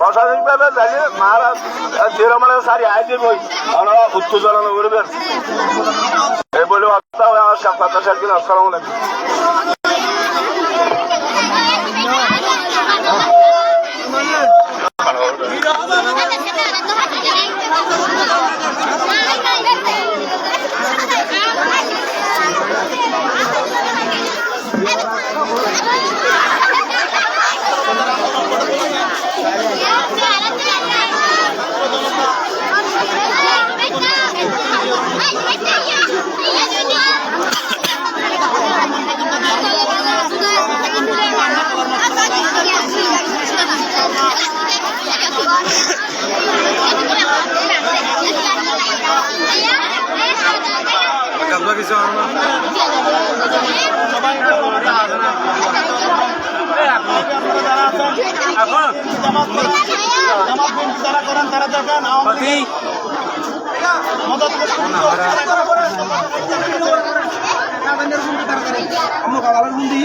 প্রশাসনিকভাবে জানি মহারাজ যেরকম সারি আইজি বই আমরা উত্তেজনা করবেন এই বলে আমার দিন আসসালামু আলাইকুম যারা করেন তারা দেখেন লীগ মদত কালার বুন্দি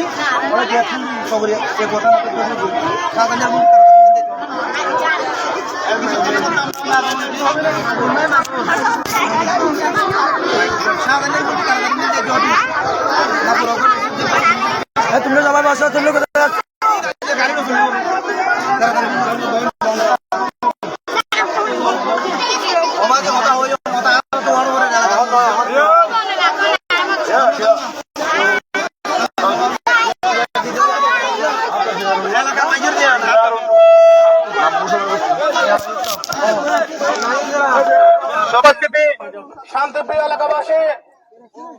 গেট সবরি এ কথা না বুন্দি তোমরা সবাই বসো তোমরা মাইজর দিয়ে সমাজসেবী শান্তিপ্রিয় এলাকাবাসী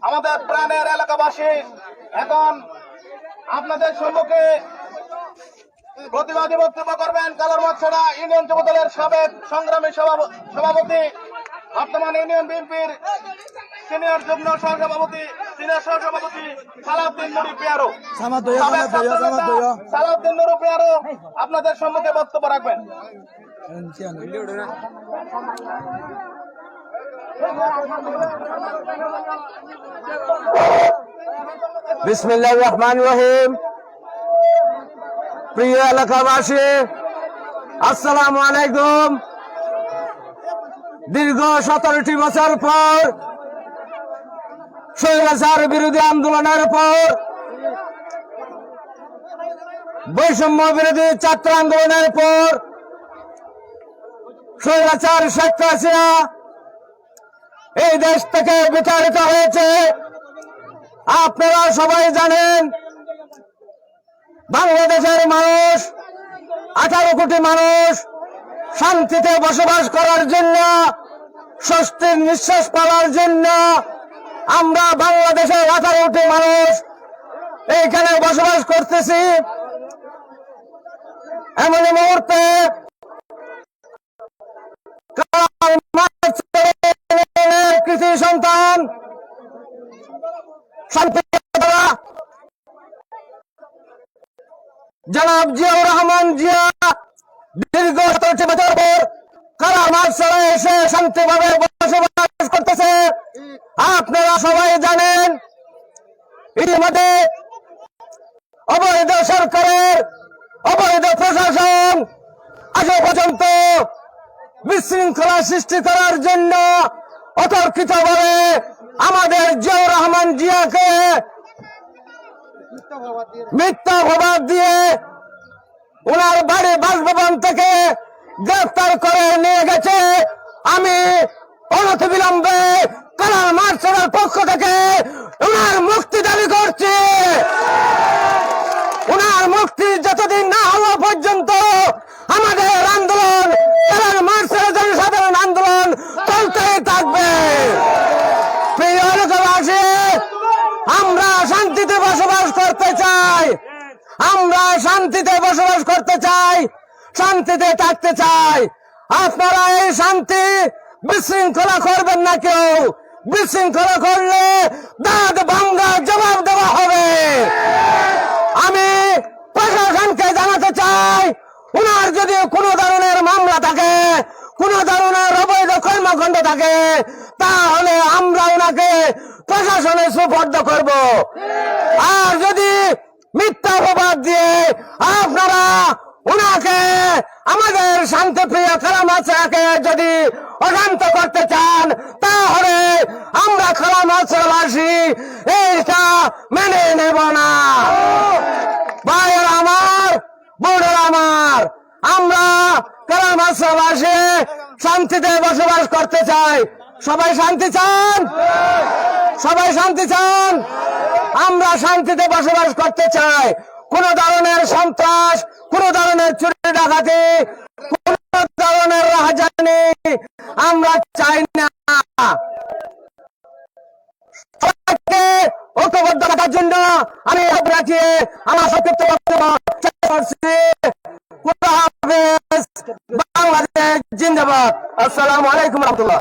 আমাদের প্রাণের এলাকাবাসী এখন আপনাদের সম্মুখে প্রতিবাদী বক্তব্য করবেন কালার মৎসরা ইউনিয়ন যুব দলের সাবেক সংগ্রামী সভাপতি বর্তমান ইউনিয়ন বিএনপির সিনিয়র যুগ্ম সহসভাপতি সিনিয়র সহসভাপতি সালাউদ্দিন নুরি পেয়ারো। সালাউদ্দিন নুরু পেয়ারো আপনাদের সম্মুখে বক্তব্য রাখবেন। বিসমিল্লাহ রহমান রহিম। প্রিয় এলাকাবাসী, আসসালাম আলাইকুম। দীর্ঘ সতেরোটি বছর পর স্বৈরাচার বিরোধী আন্দোলনের পর, বৈষম্য বিরোধী ছাত্র আন্দোলনের পর স্বৈরাচার হাসিনা এই দেশ থেকে বিতাড়িত হয়েছে। আপনারা সবাই জানেন বাংলাদেশের মানুষ, আঠারো কোটি মানুষ শান্তিতে বসবাস করার জন্য, স্বস্তির নিঃশ্বাস পাওয়ার জন্য আমরা বাংলাদেশের আঠারো কোটি মানুষ এইখানে বসবাস করতেছি। এমন মুহূর্তে কৃষি সন্তান শান্তি জনাব জিয়াউর রহমান জিয়া, দীর্ঘ সতেরোটি বছর পর কারা মার্শালে এসে শান্তিভাবে বসবাস করতেছে? আপনারা সবাই জানেন, ইতিমধ্যে অবৈধ সরকারের অবৈধ প্রশাসন আজ পর্যন্ত বিশৃঙ্খলা সৃষ্টি করার জন্য অতর্কিতভাবে আমাদের জিয়াউর রহমান জিয়াকে মিথ্যা প্রভাব দিয়ে ওনার বাড়ি বাসভবন থেকে গ্রেফতার করে নিয়ে গেছে। আমি অনথ বিলম্বে কালার মার্শালের পক্ষ থেকে ওনার মুক্তি দাবি করছি। ওনার মুক্তি যতদিন না হওয়া পর্যন্ত আমরা শান্তিতে বসবাস করতে চাই, শান্তিতে থাকতে চাই। আপনারা এই শান্তি বিশৃঙ্খলা করবেন না কেউ। বিশৃঙ্খলা করলে দাঁত ভাঙ্গা জবাব দেওয়া হবে। আমি প্রশাসনকে জানাতে চাই ওনার যদি কোনো ধরনের মামলা থাকে, কোন ধরনের অবৈধ কর্মকাণ্ড থাকে, তাহলে আমরা ওনাকে প্রশাসনে সুপর্দ করব। আর যদি মিথ্যা অপবাদ দিয়ে আপনারা ওনাকে আমাদের শান্তিপ্রিয় খালামাচাকে যদি অশান্ত করতে চান, তাহলে আমরা খালামাচাবাসী এইটা মেনে নেব না। ভাইয়ের আমার, বোনের আমার, আমরা কারামাসাবাসী শান্তিতে বসবাস করতে চাই। সবাই শান্তি চান। সবাই শান্তি চান। আমরা শান্তিতে বসবাস করতে চাই। কোন ধরনের সন্ত্রাস, কোন ধরনের চুরি ডাকাতি, কোন ধরনের রাহাজানি আমরা চাই না। ঐক্যবদ্ধ রাখার জন্য আমি আমার সংক্ষিপ্ত বক্তব্য করছি। বাংলাদেশ জিন্দাবাদ। আসসালামু আলাইকুম রহমতুল্লাহ।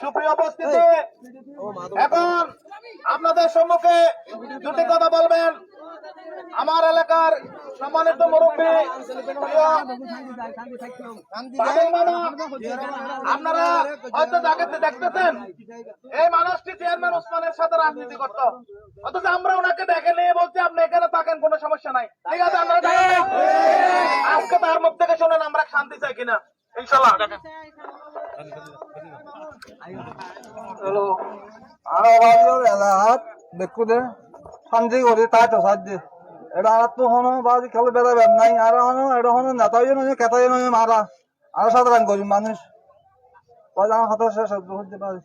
সুপ্রিয় উপস্থিতি এখন আপনাদের সম্মুখে দুটি কথা বলবেন। আমার এলাকার সম্মানিত মুরব্বী আপনারা হয়তো যাকে দেখতেছেন এই মানুষটি চেয়ারম্যান ওসমানের সাথে রাজনীতি করত। অথচ আমরা ওনাকে দেখে নিয়ে বলছি আপনি এখানে থাকেন কোনো সমস্যা নাই। ঠিক আছে আমরা আজকে তার মুখ থেকে শোনেন আমরা শান্তি চাই কিনা। ইনশাল্লাহ বাড়ির দেখো দে। শান্তি করি, তাই তো সাজে এটা আর তো হনো, বাজি খেলে বেড়াবেন নাই। আর হনো এটা হনো, নেতাই নয় কেতাই নয় মারা। আর সাধারণ করি মানুষ। পয়সা আমার হাতে শেষ হতে পারে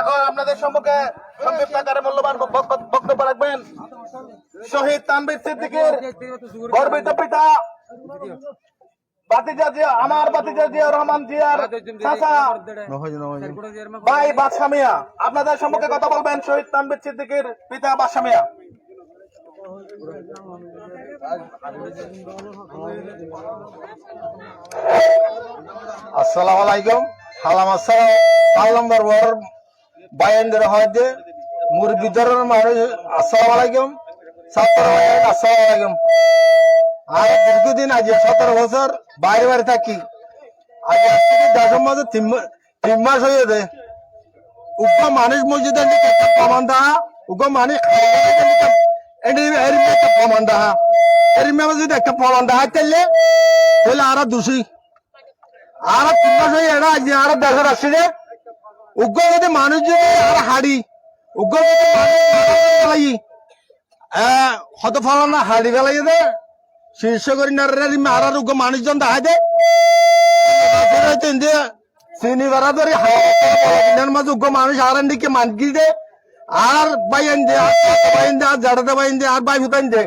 এখন আপনাদের সম্মুখে সংক্ষিপ্ত আকারে মূল্যবান বক্তব্য রাখবেন। শহীদ তানবীর সিদ্দিকের গর্বিত পিতা বাতিজা আমার বাতিজা জিয়া রহমান জিয়ার ভাই বাদশা মিয়া। আপনাদের সম্মুখে কথা বলবেন শহীদ তানবীর সিদ্দিকের পিতা বাদশা মিয়া। আসসালামু আলাইকুম। সালাম আসসালাম। পাঁচ নম্বর বর বায়ান ধরে হয়তো মুর বিতরণ মানুষ আসসালামু আলাইকুম আসসালামু আলাইকুম আর দীর্ঘদিন আজ সতেরো বছর বাইরে বাইরে থাকি। আজ থেকে দশম তিন মাস হয়ে দে উগ্র মানুষ মসজিদ প্রমাণ দাহা। উগ্র মানুষ একটা প্রমাণ দাহা। এর মেয়ে যদি একটা প্রমাণ দাহা তাহলে তাহলে আরও দোষী আর তিন মাস হয়ে এটা আজ আর দেশের আসছে যে উগ্র যদি মানুষ যদি আর হাড়ি উগ্র যদি মানুষ ফেলাই হত ফলান হাড়ি ফেলাই দে। শীর্ষ করি না রে আর আর উগ্র মানুষজন দেখা দে। চিনি বেড়া ধরে মাঝে উগ্র মানুষ আর দিকে monkey they. R Byne they, R Byne they, R জাড়াতে Byne they, R by ফুতাইন দে।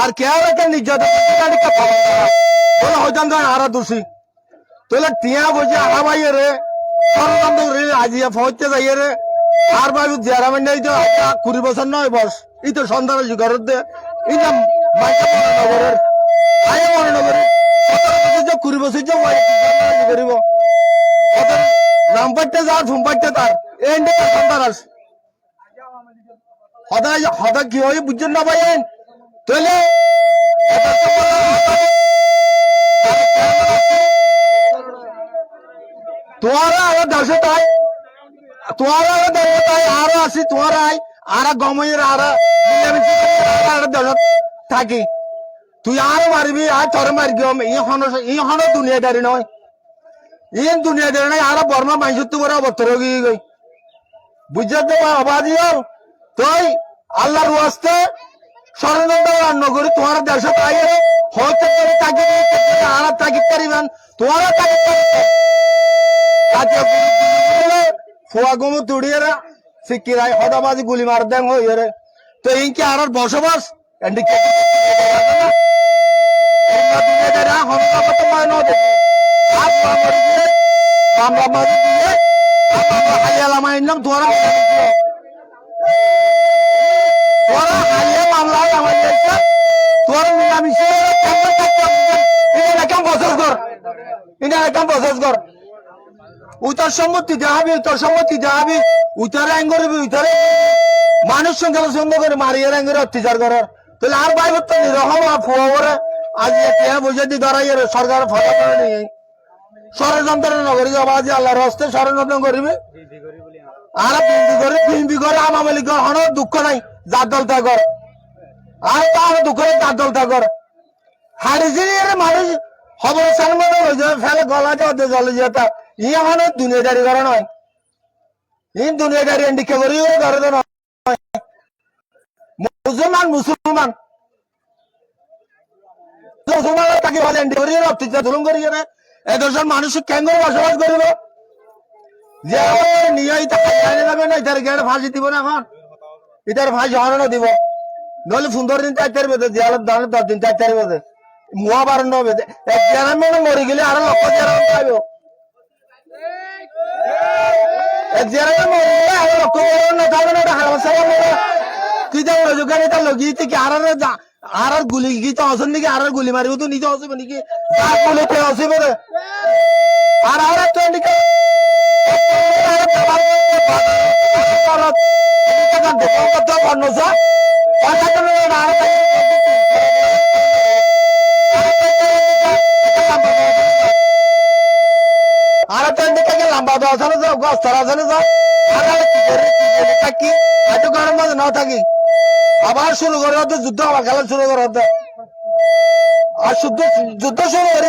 আর কে আর নির্যাতন তোলা হইতাম দোষী। তোলা টিয়া বসে আরা বাইয়ে রে সরকার রে আজিয়া রে আর বাবু জেরা মানে তো কুড়ি বছর নয় বস এই তো সন্তান ঘরের দে। এই যে মাইকা মনে নগরের আয় যে কুড়ি বছর যে করিব? নাম যা পাইতে তার। এই তার আস। সদায় সদায় কি হয়, বুঝছেন না ভাই? তাহলে তোমারা তোমারা তোমারা করে দেশত থাকি। তুই তোর মারবি ই দুনিয়াদারি নয়। নয়, আর বর্মা মাইসুর তোমার গিয়ে গই। বুঝতে অবাদি তুই আল্লাহর ওয়াস্তে ষড়যন্ত্র নগরী তোমার দেশে তাই হইতে করে তাকে আর তাকে করিবেন তোরা তাকে কাজে ফুয়া গমু তুড়িয়ে সিকিরাই হদাবাজি গুলি মার দেন হইয়ে রে তো ইনকে আর বসবাস, এন্ডি কে তোরা উতার সম্মতি দেখাবি উত্তর সম্মতি দেখাবি উতারে আইন করবি উতারে মানুষ সংখ্যা সুন্দর করে মারিয়ে আইন করে অত্যাচার করার তাহলে আর ভাই হতো নিরহম ফুয়া করে। আজ একটা বুঝে দি ধরাই সরকার ফলা করে নিয়ে ষড়যন্ত্র নগরী আজ আল্লাহর হস্তে ষড়যন্ত্র করিবি। আর বিন্দি করে বিন্দি করে আমাকে লিখ হন দুঃখ নাই যার দল তা কর। আর তার দুঃখ নেই তার দল তা কর। হারিছি মানুষ, খবর সানমত হয়েছে ফেলে গলা যাতে জলে যেতা হন দুনিয়াদারি করে নয় ই দুনিয়াদারি এন্ডিকে করি করে মুসলমান মুসলমান মুসলমান দিব না দিব নইলে সুন্দর দিন চারি বেঁধে জিয়ালত দানে দশ দিন চারি বেঁধে মুয়া বারণ বেঁধে এক জেরাম মানে গেলে আরও লক্ষ এক জেরামে মরে গেলে আরও লক্ষ জেরাম না থাকবে না ওটা হারাম সারা মরে তুই তো রোজগার এটা লগিয়ে থেকে আর আর যা- আর আর গুলি কি তো অসন নাকি আর আর গুলি মারিব তো নিজে অসিব নাকি তার গুলি তে অসিব রে আর আর তো এদিকে আরে তো আবার শুরু করে যুদ্ধ, আবার খেলা শুরু করে আর যুদ্ধ যুদ্ধ শুরু করে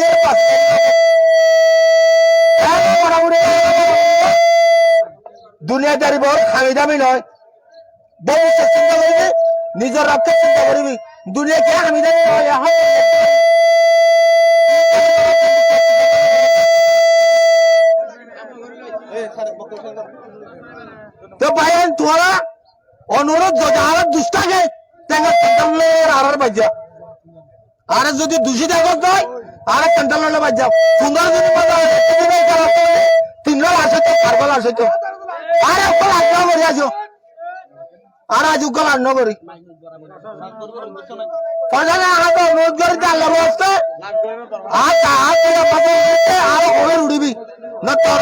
দুনিয়াদারি বহুত খামি দামি নয়। চিন্তা নিজের রক্ষা চিন্তা করবি। দুনিয়া কে খামি দামি? এখন তো ভাইয়ান তোরা অনুরোধ যদি আর দুষ্টাকে তেঙ্গা কন্ট্রোলের আর বাজ্যা আর যদি দূষি দেখো নয় আর কন্ট্রোলের বাজ্যা সুন্দর যদি মজা হয় তিনজন আসে তো কারবাল আসে তো। আর অকল আগ্রহ করি আছো আর আজ উকল আন্ন করি পয়সা আহাত অনুরোধ করি আল্লাহ বসতে আর তাহার তুই আর কবে উড়িবি না তোর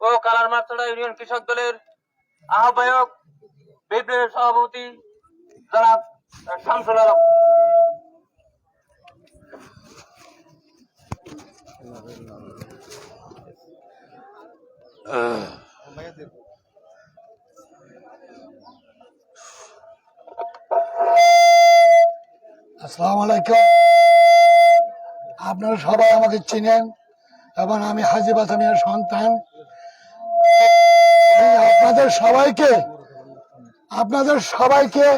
ও কালার কালারমাছড়া ইউনিয়ন কৃষক দলের আহ্বায়ক বিপ্লবের সভাপতি জনাব শামসুল আলম। আপনারা সবাই আমাকে চিনেন এবং আমি হাজি বাসামিয়ার সন্তান। আপনাদের সবাইকে আপনাদের সবাইকে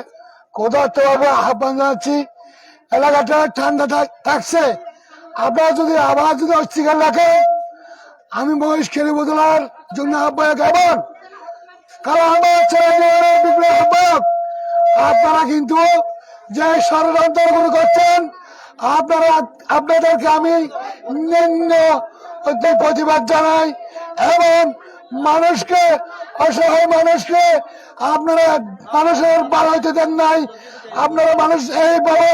কোদার্তভাবে আহ্বান জানাচ্ছি। এলাকাটা ঠান্ডা থাকছে। আপনারা যদি আবার যদি অস্বীকার রাখেন, আমি মহেশ খেলি বদলার জন্য আহ্বায়ক এবং কারণ আমার ছেলে আহ্বায়ক, আপনারা কিন্তু যে ষড়যন্ত্রগুলো করছেন, আপনারা, আপনাদেরকে আমি নিম্ন প্রতিবাদ জানাই এবং মানুষকে, অসহায় মানুষকে আপনারা মানুষের বাড়াইতে দেন নাই। আপনারা মানুষ এইভাবে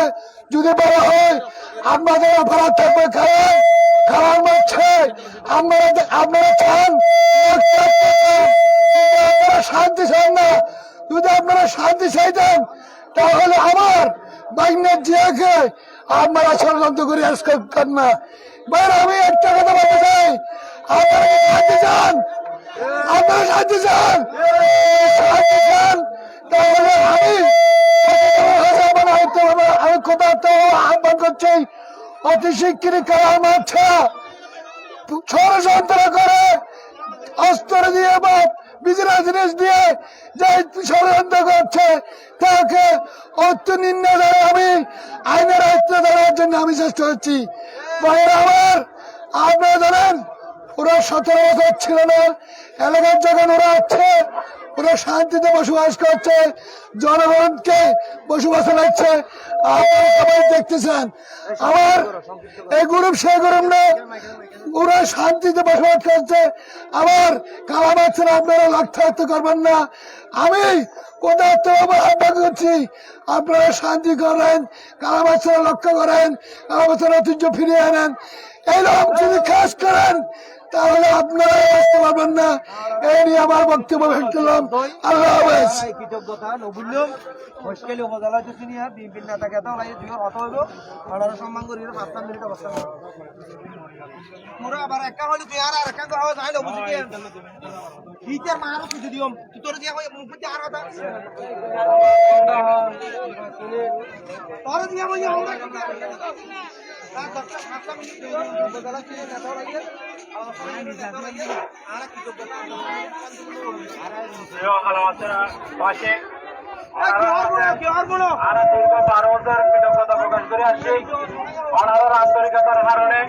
যদি বলা হয়, আপনাদের অপরাধ থাকবে কারণ হচ্ছে আপনারা আপনারা চান? আপনারা শান্তি চান না, যদি আপনারা শান্তি চাইতেন তাহলে আমার বাইনের জিয়াকে আপনারা ষড়যন্ত্র করে আজকে না। বাইরে আমি একটা কথা বলতে চাই। আপনারা শান্তি চান আপনারা শান্তি চান। শান্তি চান। তাহলে আমি আমি কথা তো আহ্বান করছি। অতি শিগগিরই কালার মারছে ষড়যন্ত্র করে অস্ত্র দিয়ে বা বিজনেস জিনিস দিয়ে যে ষড়যন্ত্র করছে, তাকে অর্থ নিম্ন ধরে আমি আইনের আয়ত্ত ধরার জন্য আমি চেষ্টা করছি বাইরে আমার, আপনারা জানেন ওরা সতেরো বছর ছিল না। এলাকার যখন ওরা আছে ওরা শান্তিতে বসবাস করছে, জনগণকে বসবাস লাগছে দেখতেছেন। আমার এই গ্রুপ সেই গ্রুপ না, ওরা শান্তিতে বসবাস করছে। আবার কালা বাচ্চারা আপনারা লক্ষ্যার্থ করবেন না। আমি কোথাও আবার আহ্বান করছি, আপনারা শান্তি করেন, কালা বাচ্চারা লক্ষ্য করেন, কালা বাচ্চারা ঐতিহ্য ফিরিয়ে আনেন। এইরকম যদি কাজ করেন তাহলে আপনারা আসতে পারবেন না। এই নিয়ে আমার বক্তব্য শেষ করলাম আল্লাহ হাফেজ। কৃতজ্ঞতা নবুল্যম মুশকিল উপজেলা জুসিনিয়া বিপিন নেতা কেতা লাই দুই অত হইব অর্ডার সম্মান করি পাঁচ মিনিট অবস্থা মোরা আবার একা হইলে তুই আর একা করা হয় তাহলে বুঝি কি? হিটার মারো কিছু দিও তুই তোর দিয়া হয় মুখ দিয়ে আর হতা তোর দিয়া বই আমরা পাশে দীর্ঘ বারো বছর কৃতজ্ঞতা প্রকাশ করে আসছি আন্তরিকতার কারণে